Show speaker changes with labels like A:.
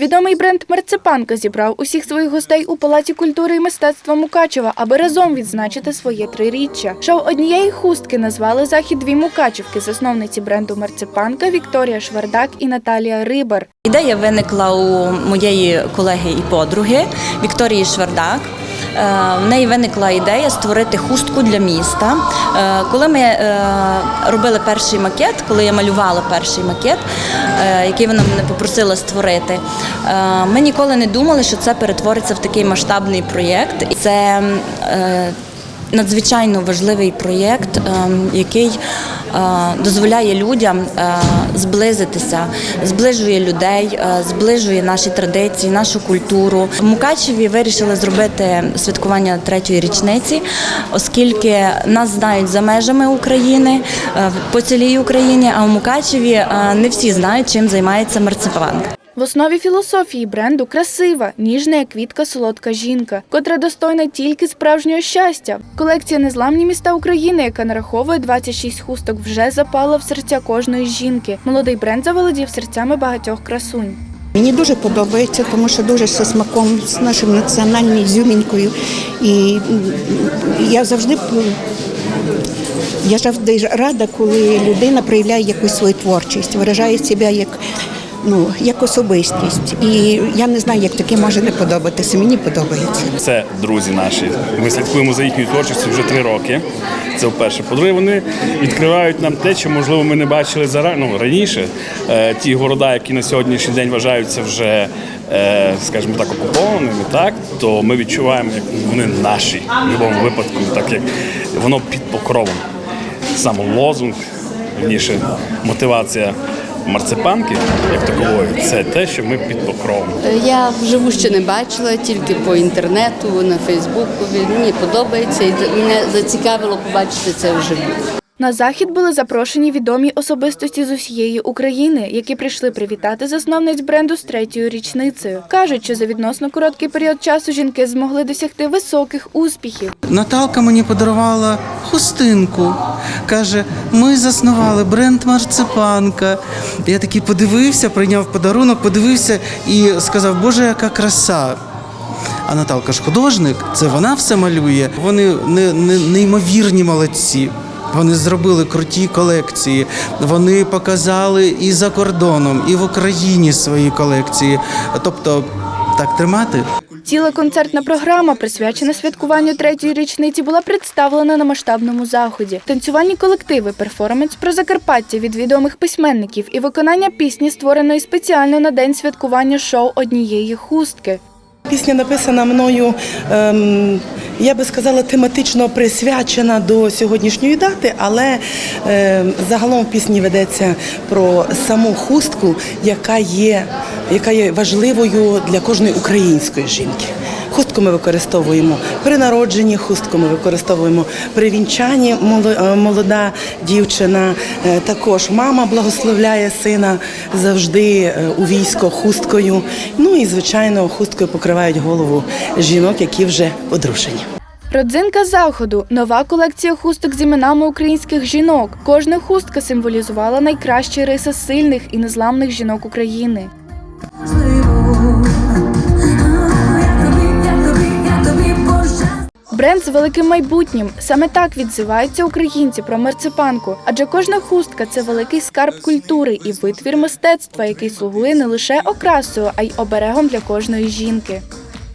A: Відомий бренд Мерцепанка зібрав усіх своїх гостей у Палаці культури і мистецтва Мукачева, аби разом відзначити своє триріччя. Шоу однієї хустки назвали захід дві мукачівки, засновниці бренду Мерцепанка Вікторія Швардак і Наталія Рибар.
B: Ідея виникла у моєї колеги і подруги Вікторії Швардак. Е, В неї виникла ідея створити хустку для міста. Е, Коли ми е, робили перший макет, коли я малювала перший макет, який вона мене попросила створити, ми ніколи не думали, що це перетвориться в такий масштабний проєкт. Це надзвичайно важливий проєкт, ем, який дозволяє людям е, зблизитися, зближує людей, е, зближує наші традиції, нашу культуру. В Мукачеві вирішили зробити святкування третьої річниці, оскільки нас знають за межами України е, по цілій Україні. А в Мукачеві е, не всі знають, чим займається марципанк.
A: В основі філософії бренду красива, ніжна як квітка, солодка жінка, котра достойна тільки справжнього щастя. Колекція Незламні міста України, яка нараховує 26 хусток, вже запала в серця кожної жінки. Молодий бренд заволодів серцями багатьох красунь.
C: Мені дуже подобається, тому що дуже зі смаком, з нашою національною зюмінькою. І я завжди я завжди рада, коли людина проявляє якусь свою творчість, виражає себе як, ну, як особистість. І я не знаю, як таке може не подобатися. Мені подобається.
D: Це друзі наші. Ми слідкуємо за їхньою творчістю вже три роки. Це вперше. По-друге, вони відкривають нам те, що можливо ми не бачили зара... ну, раніше. Е, ті города, які на сьогоднішній день вважаються вже, е, скажімо так, окупованими, так то ми відчуваємо, як вони наші в будь-якому випадку, так як воно під покровом. Саме лозунг, вірніше, мотивація марципанки як такової, це те, що ми під покровом.
E: Я вживу ще не бачила, тільки по інтернету, на Фейсбуку. Мені подобається і мене зацікавило побачити це вживу.
A: На захід були запрошені відомі особистості з усієї України, які прийшли привітати засновниць бренду з третьою річницею. кажуть, що за відносно короткий період часу жінки змогли досягти високих успіхів.
F: Наталка мені подарувала хустинку. Каже, ми заснували бренд Марципанка. Я такий подивився, прийняв подарунок, подивився і сказав, Боже, яка краса. А Наталка ж художник, це вона все малює. Вони не, не, неймовірні молодці. Вони зробили круті колекції. Вони показали і за кордоном, і в Україні свої колекції. Тобто, так тримати.
A: Ціла концертна програма, присвячена святкуванню третьої річниці, була представлена на масштабному заході. Танцювальні колективи, перформанс про Закарпаття від відомих письменників і виконання пісні, створеної спеціально на день святкування шоу однієї хустки.
G: Пісня написана мною, ем, я би сказала, тематично присвячена до сьогоднішньої дати, але е, загалом в пісні ведеться про саму хустку, яка є, яка є важливою для кожної української жінки. Хустку ми використовуємо при народженні, хустку ми використовуємо при вінчанні. е, Молода дівчина, Е, також мама благословляє сина завжди е, у військо хусткою. Ну і звичайно, хусткою покривають голову жінок, які вже одружені.
A: Родзинка заходу нова колекція хусток з іменами українських жінок. Кожна хустка символізувала найкращі риси сильних і незламних жінок України. Бренд з великим майбутнім. Саме так відзиваються українці про мерцепанку. Адже кожна хустка це великий скарб культури і витвір мистецтва, який слугує не лише окрасою, а й оберегом для кожної жінки.